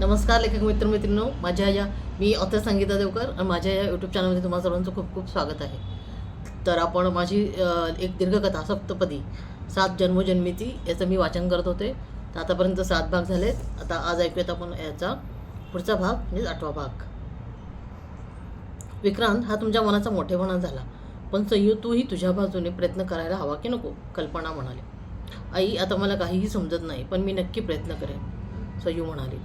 नमस्कार लेखक मित्र मैत्रिणींनो माझ्या या मी ऑथर संगीता देवकर आणि माझ्या या यूट्यूब चॅनलमध्ये तुम्हा सर्वांचं खूप खूप स्वागत आहे. तर आपण माझी एक दीर्घकथा सप्तपदी सात जन्मजन्मिती याचं मी वाचन करत होते. तर आतापर्यंत सात भाग झालेत. आता आज ऐकूयात आपण याचा पुढचा भाग म्हणजे आठवा भाग. विक्रांत हा तुमच्या मनाचा मोठेपणा झाला पण संयू तूही तुझ्या बाजूने प्रयत्न करायला हवा की नको? कल्पना म्हणाली. आई आता मला काहीही समजत नाही पण मी नक्की प्रयत्न करेन सयू म्हणाली.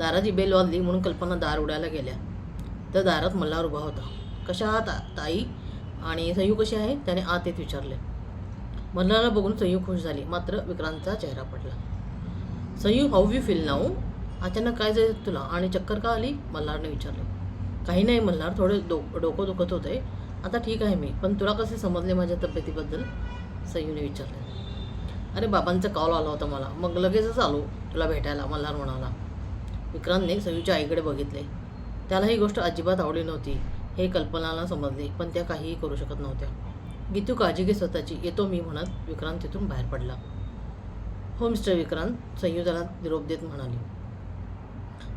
दाराची बेल वाजली म्हणून कल्पना दार उडायला गेल्या. तर दारात मल्हार उभा होता. कशा आहात ताई? आणि संयू कशी आहे? त्याने आत येत विचारले. मल्हारला बघून संयू खुश झाली. मात्र विक्रांतचा चेहरा पडला. संयू हाऊ यू फील नाऊ अचानक काय जाईल तुला? आणि चक्कर का आली? मल्हारने विचारले. काही नाही मल्हार थोडे डो डोकं दुखत होते. आता ठीक आहे मी. पण तुला कसे समजले माझ्या तब्येतीबद्दल? संयूने विचारले. अरे बाबांचा कॉल आला होता मला. मग लगेचच आलो तुला भेटायला मल्हार म्हणाला. विक्रांतने सयूच्या आईकडे बघितले. त्याला ही गोष्ट अजिबात आवडली नव्हती. हे कल्पनाला समजले पण त्या काहीही करू शकत नव्हत्या. गीतू काळजी घे स्वतःची. येतो मी म्हणत विक्रांत तिथून बाहेर पडला. हो मिस्टर विक्रांत संयुजाला निरोप देत म्हणाली.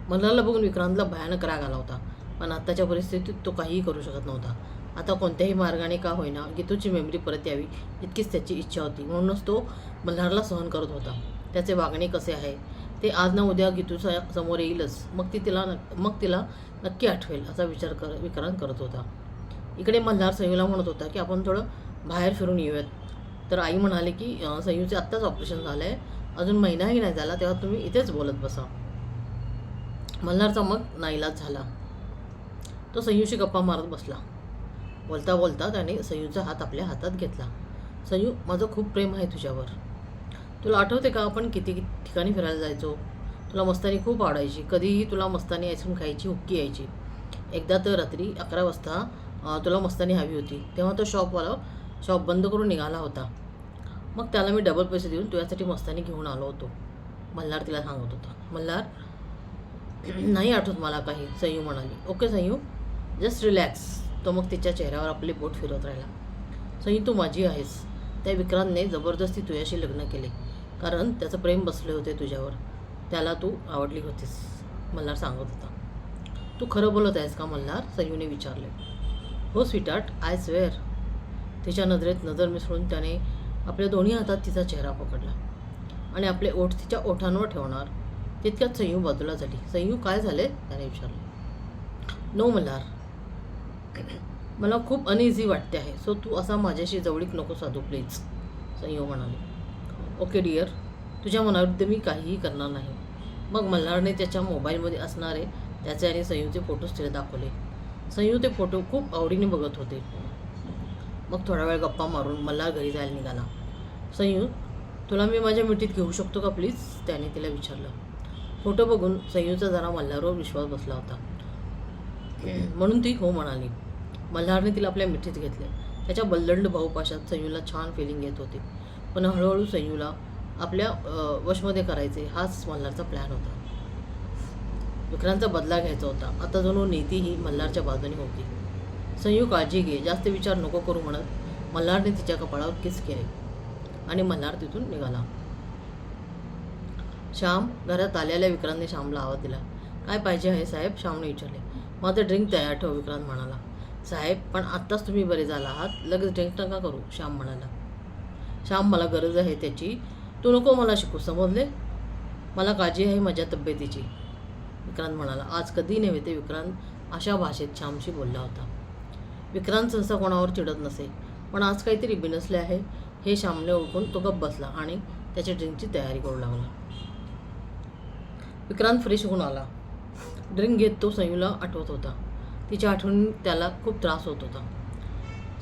मल्हारला बघून विक्रांतला भयानक राग आला होता पण आत्ताच्या परिस्थितीत तो काहीही करू शकत नव्हता. आता कोणत्याही मार्गाने का होईना गीतूची मेमरी परत यावी इतकीच त्याची इच्छा होती म्हणूनच तो मल्हारला सहन करत होता. त्याचे वागणे कसे आहे? ते आज ना उद्या गीतूच्या समोर येईलच. मग ती तिला मग तिला नक्की आठवेल असा विचार कर विक्रांत करत होता. इकडे मल्हार सयूला म्हणत होता की आपण थोडं बाहेर फिरून येऊयात. तर आई म्हणाली की सयूचे आत्ताच ऑपरेशन झालं आहे अजून महिनाही नाही झाला तेव्हा तुम्ही इथेच बोलत बसा. मल्हारचा मग नाईलाज झाला. तो सयूशी गप्पा मारत बसला. बोलता बोलता त्याने सयूचा हात आपल्या हातात घेतला. सयू माझं खूप प्रेम आहे तुझ्यावर. तुला आठवते का आपण किती ठिकाणी फिरायला जायचो? तुला मस्तानी खूप आवडायची. कधीही तुला मस्तानी आईस्क्रीम खायची हुक्की यायची. एकदा तर रात्री अकरा वाजता तुला मस्तानी हवी होती. तेव्हा तो शॉपवाला शॉप बंद करून निघाला होता. मग त्याला मी डबल पैसे देऊन तुझ्यासाठी मस्तानी घेऊन आलो होतो. मल्हार तिला सांगत होता. मल्हार नाही आठवत मला काही. संयू म्हणाली. ओके संयू जस्ट रिलॅक्स तो मग तिच्या चेहऱ्यावर आपले बोट फिरवत राहिला. संयू तू माझी आहेस. त्या विक्रांतने जबरदस्ती तुझ्याशी लग्न केले. कारण त्याचं प्रेम बसले होते तुझ्यावर. त्याला तू आवडली होतीस मल्हार सांगत होता. तू खरं बोलत आहेस का मल्हार? सयूने विचारले. हो स्वीटार्ट आय स्वेअर तिच्या नजरेत नजर मिसळून त्याने आपल्या दोन्ही हातात तिचा चेहरा पकडला आणि आपले ओठ तिच्या ओठांवर ठेवणार. तितक्यात संयू बाजूला झाली. संयू काय झाले? त्याने विचारले. नो मल्हार. मला खूप अनइझी वाटते आहे. सो तू असा माझ्याशी जवळीक नको साधू प्लीज संयू म्हणाले. ओके डिअर तुझ्या मनाविरुद्ध मी काहीही करणार नाही. मग मल्हारने त्याच्या मोबाईलमध्ये असणारे त्याचे आणि संयूचे फोटोज तिला दाखवले. संयू ते फोटो खूप आवडीने बघत होते. मग थोडा वेळ गप्पा मारून मल्हार घरी जायला निघाला. संयू तुला मी माझ्या मिठीत घेऊ शकतो का प्लीज त्याने तिला विचारलं. फोटो बघून संयूचा जरा मल्हारवर विश्वास बसला होता. म्हणून ती हो म्हणाली. मल्हारने तिला आपल्या मिठीत घेतले. त्याच्या बल्लंड भाऊपाशात संयूला छान फिलिंग येत होती. पण हळूहळू संयूला आपल्या वशमध्ये करायचे हाच मल्हारचा प्लॅन होता. विक्रांतचा बदला घ्यायचा होता. आता जणू नीती ही मल्हारच्या बाजूने होती. संयू काळजी घे जास्त विचार नको करू म्हणत मल्हारने तिच्या कपाळावर किस केले. आणि मल्हार तिथून निघाला. श्याम घरात आलेल्या विक्रांतने श्यामला आवाज दिला. काय पाहिजे आहे साहेब? श्यामने विचारले. माझं ड्रिंक तयार ठेव विक्रांत म्हणाला. साहेब पण आत्ताच तुम्ही बरे झाला आहात. लगेच ड्रिंक नका करू श्याम म्हणाला. श्याम मला गरज आहे त्याची. तू नको मला शिकू समजले? मला काळजी आहे माझ्या तब्येतीची. विक्रांत म्हणाला आज कधी नव्हे ते विक्रांत. अशा भाषेत श्यामशी बोलला होता. विक्रांत सहसा कोणावर चिडत नसे पण आज काहीतरी बिनसले आहे. हे श्यामने ओळखून तो गप्प बसला आणि त्याच्या ड्रिंकची तयारी करू लागला. विक्रांत फ्रेश होऊन आला. ड्रिंक घेत तो संयूला आठवत होता. तिच्या आठवणी त्याला खूप त्रास होत होता.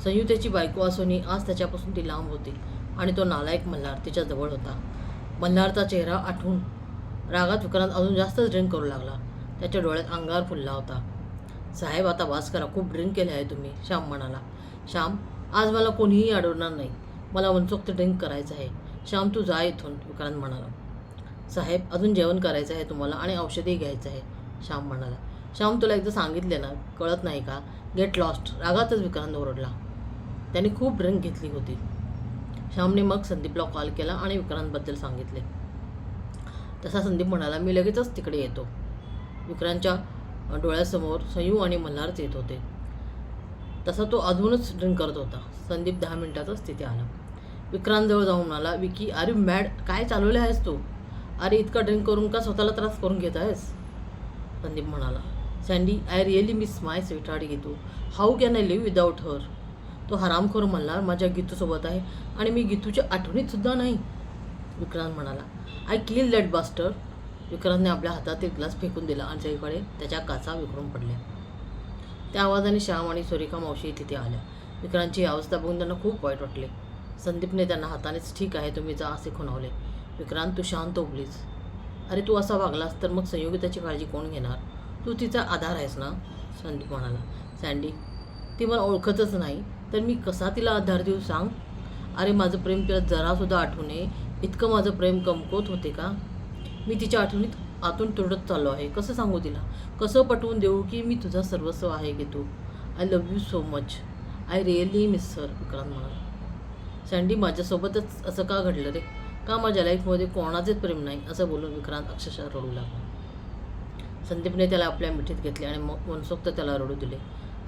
संयू त्याची बायको असूनही आज त्याच्यापासून ती लांब होती. आणि तो नालायक मल्हार तिच्या जवळ होता. मल्हारचा चेहरा आठवून रागात विक्रांत अजून जास्तच ड्रिंक करू लागला. त्याच्या डोळ्यात अंगार फुलला होता. साहेब आता वास करा. खूप ड्रिंक केले आहे तुम्ही श्याम म्हणाला. श्याम आज मला कोणीही अडवणार नाही. मला मनसोक्त ड्रिंक करायचं आहे. श्याम तू जा इथून विक्रांत म्हणाला. साहेब अजून जेवण करायचं आहे तुम्हाला आणि औषधही घ्यायचं आहे श्याम म्हणाला. श्याम तुला एकदा सांगितले ना कळत नाही का? गेट लॉस्ट रागातच विक्रांत ओरडला. त्याने खूप ड्रिंक घेतली होती. श्यामने मग संदीपला कॉल केला आणि विक्रांतबद्दल सांगितले. तसा संदीप म्हणाला मी लगेचच तिकडे येतो. विक्रांतच्या डोळ्यासमोर संयू आणि मल्हारच येत होते. तसा तो अजूनच ड्रिंक करत होता. संदीप दहा मिनिटातच तिथे आला. विक्रांतजवळ जाऊन म्हणाला विकी अरे मॅड काय चालवले आहेस तू? अरे इतका ड्रिंक करून का स्वतःला त्रास करून घेत आहेस? संदीप म्हणाला Sandy I really miss my sweetheart घेतो how can I live without her तो हरामखोर मल्हार माझ्या गीतूसोबत आहे आणि मी गीतूच्या आठवणीतसुद्धा नाही. विक्रांत म्हणाला आय किल दॅट बास्टर विक्रांतने आपल्या हातातील ग्लास फेकून दिला आणि सगळीकडे त्याच्या काचा विखरून पडल्या. त्या आवाजाने श्याम आणि सुरेखा मावशी तिथे आल्या. विक्रांतची अवस्था बघून त्यांना खूप वाईट वाटले. संदीपने त्यांना हातानेच ठीक आहे तुम्ही जा असे खुणावले. विक्रांत तू शांत हो, उभलीस अरे तू असा वागलास तर मग संयोगिताची काळजी कोण घेणार? तू तिचा आधार आहेस ना? संदीप म्हणाला. सँडी ती मला ओळखतच नाही. तर मी कसा तिला आधार देऊ सांग? अरे माझं प्रेम तिला जरासुद्धा आठवू नये. इतकं माझं प्रेम कमकुवत होते का? मी तिच्या आठवणीत आतून तुडत चाललो आहे. कसं सांगू तिला? कसं पटवून देऊ की मी तुझा सर्वस्व आहे की तू? I love you so much I really miss her Vikrant म्हणाला. सँडी माझ्यासोबतच असं का घडलं रे? का माझ्या लाईफमध्ये कोणाचेच प्रेम नाही? असं बोलून विक्रांत अक्षरशः रडू लागला. संदीपने त्याला आपल्या मिठीत घेतले आणि मग मनसोक्त त्याला रडू दिले.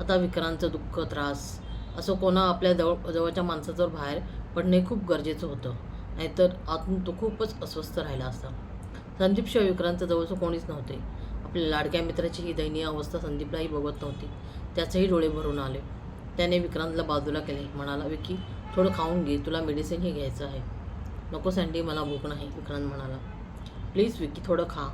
आता विक्रांतचं दुःख त्रास असं कोणा आपल्या जवळ जवळच्या माणसाजवळ बाहेर पडणे खूप गरजेचं होतं. नाहीतर आतून तो खूपच अस्वस्थ राहिला असता. संदीपशिवाय विक्रांतच्या जवळचं कोणीच नव्हते. आपल्या लाडक्या मित्राची ही दयनीय अवस्था संदीपलाही बघत नव्हती. त्याचेही डोळे भरून आले. त्याने विक्रांतला बाजूला केले. म्हणाला विकी थोडं खाऊन घे. तुला मेडिसिनही घ्यायचं आहे. नको सँडी मला भूक नाही विक्रांत म्हणाला. प्लीज विकी थोडं खा.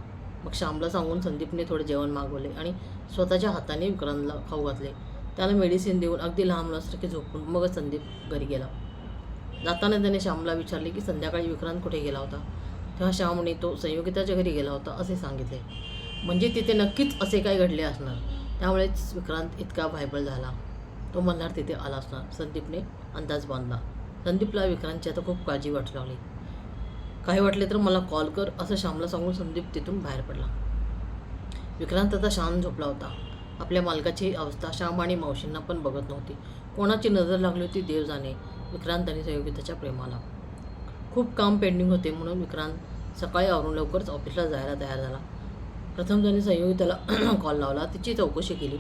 मग श्यामला सांगून संदीपने थोडं जेवण मागवले आणि स्वतःच्या हाताने विक्रांतला खाऊ घातले. त्याला मेडिसिन देऊन अगदी लहान मुलासारखे झोपून मगच संदीप घरी गेला. जाताना त्याने श्यामला विचारले की संध्याकाळी विक्रांत कुठे गेला होता? तेव्हा श्यामने तो संयोगिताच्या घरी गेला होता असे सांगितले. म्हणजे तिथे नक्कीच असे काय घडले असणार. त्यामुळेच विक्रांत इतका भायबळ झाला. तो म्हणणार तिथे आला असणार. संदीपने अंदाज बांधला. संदीपला विक्रांतची आता खूप काळजी वाटू लागली. काही वाटले तर मला कॉल कर असं श्यामला सांगून संदीप तिथून बाहेर पडला. विक्रांत आता शांत झोपला होता. आपल्या मालकाची अवस्था श्याम आणि मावशींना पण बघत नव्हती. कोणाची नजर लागली होती देव जाणे विक्रांत आणि संयोगिताच्या प्रेमाला. खूप काम पेंडिंग होते म्हणून विक्रांत सकाळी आवरून लवकरच ऑफिसला जायला तयार झाला. प्रथम त्याने संयोगिताला कॉल लावला. तिची चौकशी केली.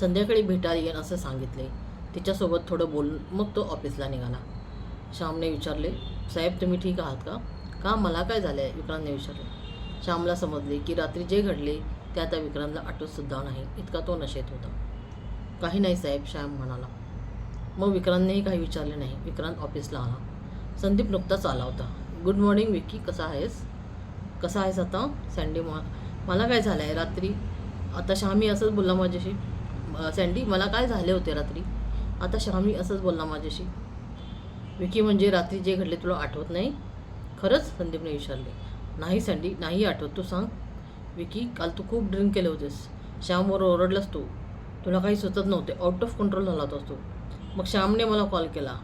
संध्याकाळी भेटायला येईन असं सांगितले. तिच्यासोबत थोडं बोलून मग तो ऑफिसला निघाला. श्यामने विचारले साहेब तुम्ही ठीक आहात का? का मला काय झालं आहे विक्रांतने विचारले. श्यामला समजले की रात्री जे घडले त्या त्या विक्रांतला आठवतसुद्धा नाही. इतका तो नशेत होता. काही नाही साहेब श्याम म्हणाला. मग विक्रांतनेही काही विचारले नाही. विक्रांत ऑफिसला आला. संदीप नुकताच आला होता. गुड मॉर्निंग विकी कसा आहेस? कसा आहेस आता? सँडी मॉ मला काय झालं आहे रात्री? आता शहामी असंच बोलला माझ्याशी. सँडी मला काय झाले होते रात्री? आता शहामी असंच बोलला माझ्याशी. विकी म्हणजे रात्री जे घडले तुला आठवत नाही? खरंच? संदीपने विचारले. नाही सँडी नाही आठवत. तू सांग. विकी काल तू खूप ड्रिंक केले होतेस. श्यामवर ओरडलास तू. तुला काही सुचत नव्हते. आउट ऑफ कंट्रोल झाला होतास तू. मग श्यामने मला कॉल केला.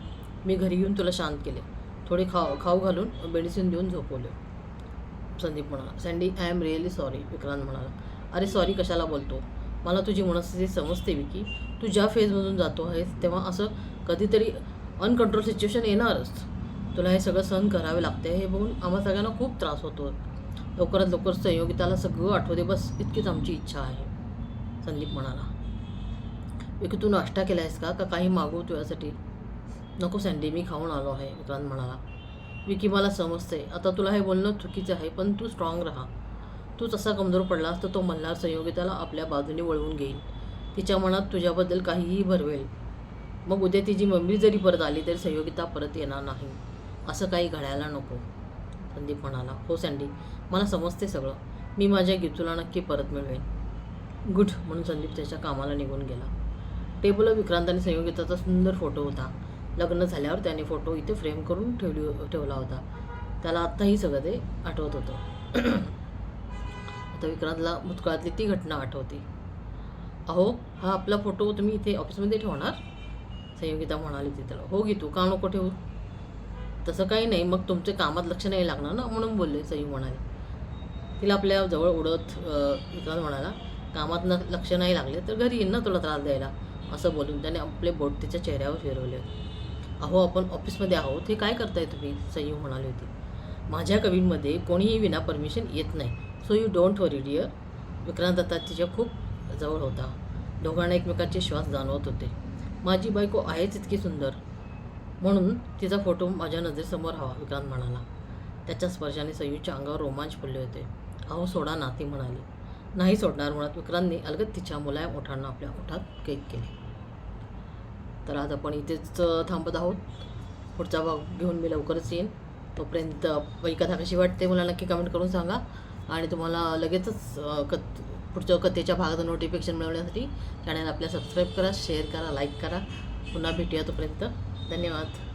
मी घरी येऊन तुला शांत केले. थोडे खाऊ खाऊ घालून मेडिसिन देऊन झोपवले. संदीप म्हणाला Sandy I am really sorry Vikrant म्हणाला अरे सॉरी कशाला बोलतो? मला तुझी मनस्थिती समजते विकी. तू ज्या फेजमधून जातो आहेस तेव्हा असं कधीतरी अनकंट्रोल सिच्युएशन येणारच. तुला हे सगळं सहन करावे लागते हे बघून आम्हा सगळ्यांना खूप त्रास होतो लवकरात लवकर संयोगिताला सगळं आठवते. बस इतकीच आमची इच्छा आहे. संदीप म्हणाला. विकी तू नाश्ता केला आहेस का? का काही मागू तुझ्यासाठी नको सँडी मी खाऊन आलो आहे विक्रांत म्हणाला. विकी मला समजते आता तुला हे बोलणं चुकीचं आहे पण तू स्ट्रॉंग राहा. तू तसा कमजोर पडलास तर तो मल्हार संयोगिताला आपल्या बाजूने वळवून घेईल. तिच्या मनात तुझ्याबद्दल काहीही भरवेल. मग उद्या तिची मम्मी जरी परत आली तरी संयोगिता परत येणार नाही. असं काही घडायला नको संदीप म्हणाला. हो सँडी मला समजते सगळं. मी माझ्या गीतूला नक्की परत मिळवेन. गुड म्हणून संदीप त्याच्या कामाला निघून गेला. टेबलवर विक्रांत आणि संयोगिताचा सुंदर फोटो होता. लग्न झाल्यावर त्याने फोटो इथे फ्रेम करून ठेवली ठेवला होता. त्याला आत्ताही सगळं ते आठवत होतं. आता विक्रांतला भूतकाळातली ती घटना आठवते. अहो हा आपला फोटो तुम्ही इथे ऑफिसमध्ये ठेवणार? संयोगिता म्हणाली तिथं. हो घे तू का नको ठेवू? तसं काही नाही मग तुमचे कामात लक्ष नाही लागणार ना? म्हणून बोलले सयू म्हणाले. तिला आपल्या जवळ उडत विक्रांत म्हणाला कामात न लक्ष नाही लागले तर घरी येईन ना तुला त्रास द्यायला असं बोलून त्याने आपले बोट तिच्या चेहऱ्यावर फिरवले. अहो आपण ऑफिसमध्ये आहोत हे काय करताय तुम्ही? संयू म्हणाली होती. माझ्या कवींमध्ये कोणीही विना परमिशन येत नाही. So you don't worry dear Vikrant आता तिच्या खूप जवळ होता. दोघांना एकमेकांचे श्वास जाणवत होते. माझी बायको आहेच इतकी सुंदर. म्हणून तिचा फोटो माझ्या नजरेसमोर हवा विक्रांत म्हणाला. त्याच्या स्पर्शाने सयूच्या अंगावर रोमांच फुलले होते. अहो सोडा ना ती म्हणाली. नाही सोडणार म्हणत विक्रांतनी अलगद तिच्या मुलायम ओठांना आपल्या ओठात कैद केले. तर आज आपण इथेच थांबत आहोत. पुढचा भाग घेऊन मी लवकरच येईन. तोपर्यंत कथा कशी वाटते मला नक्की कमेंट करून सांगा. आणि तुम्हाला लगेचच कथ पुढच्या कथेच्या भागाचं नोटिफिकेशन मिळवण्यासाठी चॅनल आपल्या सबस्क्राईब करा शेअर करा लाईक करा. पुन्हा भेटूया तोपर्यंत. धन्यवाद.